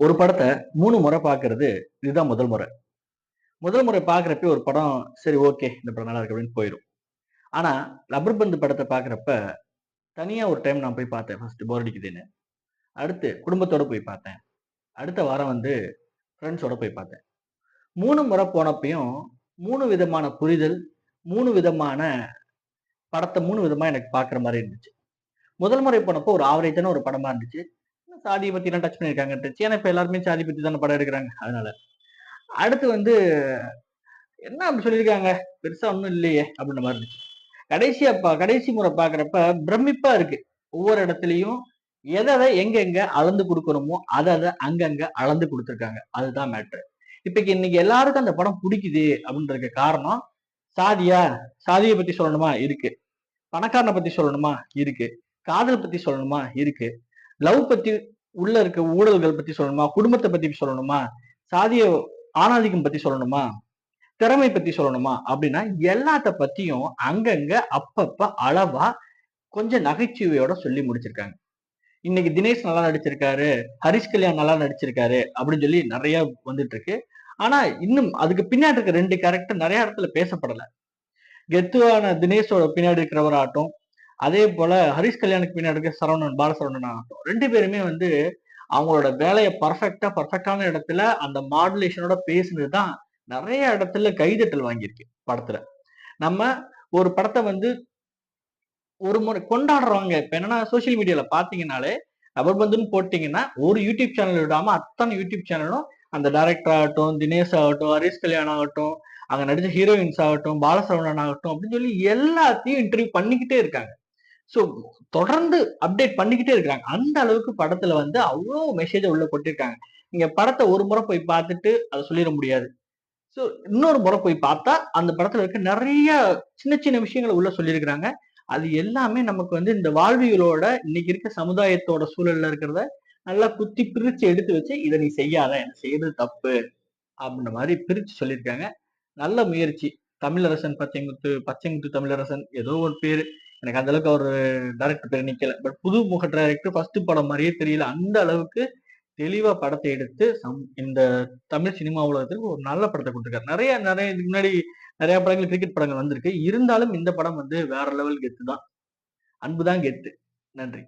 ஒரு படத்தை மூணு முறை பார்க்கறது இதுதான் முதல் முறை. முதல் முறை பார்க்குறப்ப ஒரு படம் சரி ஓகே இந்த படம் நல்லா இருக்கு அப்படின்னு போயிடும் ஆனால் ரப்பர் பந்து படத்தை பார்க்குறப்ப தனியாக ஒரு டைம் நான் போய் பார்த்தேன். ஃபர்ஸ்ட் போர் அடிக்குதுன்னு. அடுத்து குடும்பத்தோடு போய் பார்த்தேன். அடுத்த வாரம் வந்து ஃப்ரெண்ட்ஸோட போய் பார்த்தேன். மூணு முறை போனப்பையும் மூணு விதமான புரிதல் மூணு விதமான படத்தை மூணு விதமாக எனக்கு பார்க்குற மாதிரி இருந்துச்சு. முதல் முறை போனப்போ ஒரு ஆவரேஜான ஒரு படமாக இருந்துச்சு. சாதியை பத்தி எல்லாம் டச் பண்ணியிருக்காங்க ஏன்னா இப்ப எல்லாருமே சாதி பத்தி தானே படம் எடுக்கிறாங்க அதனால. அடுத்து வந்து என்ன அப்படி சொல்லியிருக்காங்க? பெருசா ஒன்றும் இல்லையே அப்படின்ற மாதிரி இருந்துச்சு. கடைசியா கடைசி முறை பாக்குறப்ப பிரமிப்பா இருக்கு. ஒவ்வொரு இடத்துலயும் எதை எதை எங்க அளந்து கொடுக்கணுமோ அதை அதை அங்கங்க அளந்து கொடுத்துருக்காங்க. அதுதான் மேட்ரு இப்ப இன்னைக்கு எல்லாருக்கும் அந்த படம் பிடிக்குது அப்படின்றதுக்கு காரணம் சாதியா சாதியை பத்தி சொல்லணுமா? இருக்கு. பணக்காரனை பத்தி சொல்லணுமா? இருக்கு. காதல் பத்தி சொல்லணுமா? இருக்கு. லவ் பத்தி உள்ள இருக்க ஊழல்கள் பத்தி சொல்லணுமா? குடும்பத்தை பத்தி சொல்லணுமா? சாதிய ஆணாதிக்கம் பத்தி சொல்லணுமா? திறமை பத்தி சொல்லணுமா? அப்படின்னா எல்லாத்த பத்தியும் அங்கங்க அப்பப்ப அளவா கொஞ்சம் நகைச்சுவையோட சொல்லி முடிச்சிருக்காங்க. இன்னைக்கு தினேஷ் நல்லா நடிச்சிருக்காரு ஹரிஷ் கல்யாண் நல்லா நடிச்சிருக்காரு அப்படின்னு சொல்லி நிறைய வந்துட்டு இருக்கு ஆனா இன்னும் அதுக்கு பின்னாடி இருக்க ரெண்டு கேரக்டர் நிறைய இடத்துல பேசப்படல. கெத்துவான தினேஷோட பின்னாடி இருக்கிறவராகட்டும் அதே போல ஹரிஷ் கல்யாணுக்கு பின்னாடி இருக்க சரவணன் பாலசரவணன் ஆகட்டும். ரெண்டு பேருமே வந்து அவங்களோட வேலையை பர்ஃபெக்டா பர்ஃபெக்டான இடத்துல அந்த மாடுலேஷனோட பேசுனது தான் நிறைய இடத்துல கைதட்டல் வாங்கியிருக்கு படத்துல. நம்ம ஒரு படத்தை வந்து ஒரு முறை கொண்டாடுறவங்க இப்ப என்னன்னா சோஷியல் மீடியால பாத்தீங்கன்னாலே ரப்பர் பந்துன்னு போட்டீங்கன்னா ஒரு யூடியூப் சேனல் விடாம அத்தனை யூடியூப் சேனலும் அந்த டைரக்டர் ஆகட்டும் தினேஷ் ஆகட்டும் ஹரிஷ் கல்யாண் ஆகட்டும் அங்க நடிச்ச ஹீரோயின்ஸ் ஆகட்டும் பாலசரவணன் ஆகட்டும் அப்படின்னு சொல்லி எல்லாத்தையும் இன்டர்வியூ பண்ணிக்கிட்டே இருக்காங்க. ஸோ தொடர்ந்து அப்டேட் பண்ணிக்கிட்டே இருக்கிறாங்க. அந்த அளவுக்கு படத்துல வந்து அவ்வளோ மெசேஜை உள்ள கொட்டிருக்காங்க. நீங்க படத்தை ஒரு முறை போய் பார்த்துட்டு அதை சொல்லிட முடியாது. ஸோ இன்னொரு முறை போய் பார்த்தா அந்த படத்துல இருக்க நிறைய சின்ன சின்ன விஷயங்களை உள்ள சொல்லியிருக்கிறாங்க அது எல்லாமே நமக்கு வந்து இந்த வாழ்வியலோட இன்னைக்கு இருக்க சமுதாயத்தோட சூழல்ல இருக்கிறத நல்லா குத்தி பிரிச்சு எடுத்து வச்சு இதை நீ செய்யாத என்ன செய்யறது தப்பு அப்படின்ற மாதிரி பிரிச்சு சொல்லியிருக்காங்க நல்ல முயற்சி. தமிழரசன் பச்சைமுத்து பச்சைமுத்து தமிழரசன் ஏதோ ஒரு பேரு. எனக்கு அந்த அளவுக்கு அவர் டைரக்டர் பேர் நிக்கல. பட் புது முக டைரக்டர் ஃபர்ஸ்ட் படம் மாதிரியே தெரியல. அந்த அளவுக்கு தெளிவா படத்தை எடுத்து சம் இந்த தமிழ் சினிமா உலகத்துக்கு ஒரு நல்ல படத்தை கொடுத்துருக்காரு. நிறைய நிறைய இதுக்கு முன்னாடி நிறைய படங்கள் கிரிக்கெட் படங்கள் வந்திருக்கு. இருந்தாலும் இந்த படம் வந்து வேற லெவல் கெத்து தான். அன்பு தான் கெத்து. நன்றி.